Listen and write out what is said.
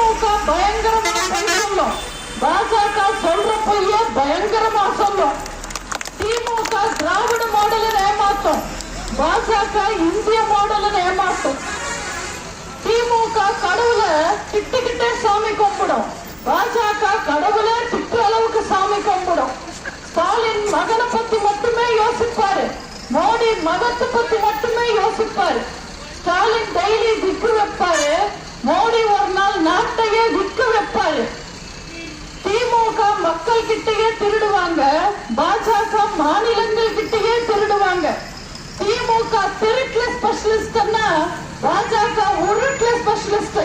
திமுக பயங்கரமா சொல்லும் பாஜக சொல்ற பொய்ய பயங்கரமா சொல்லும் திமுக திராவிட மாடல ஏமாத்தும். பாஜக இந்திய மாடல ஏமாத்தும். திமுக கடவுள திட்டுக்கிட்டே சாமி கும்பிடும். பாஜக கடவுள திட்டு அளவுக்கு சாமி கும்பிடும். ஸ்டாலின் மகனை பத்தி மட்டுமே யோசிப்பாரு. மோடி மகத்தை பத்தி மட்டுமே யோசிப்பாரு ஸ்டாலின் டெய்லி விக்கு வைப்பாரு மோடி ஒரு நாள் நாட்டையே விற்க வைப்பாரு திமுக மக்கள் கிட்டயே திருடுவாங்க பாஜக மாநிலங்கள் கிட்டயே திருடுவாங்க. திமுக திருட்டுல ஸ்பெஷலிஸ்ட்னா பாஜக உருட்டுல ஸ்பெஷலிஸ்ட்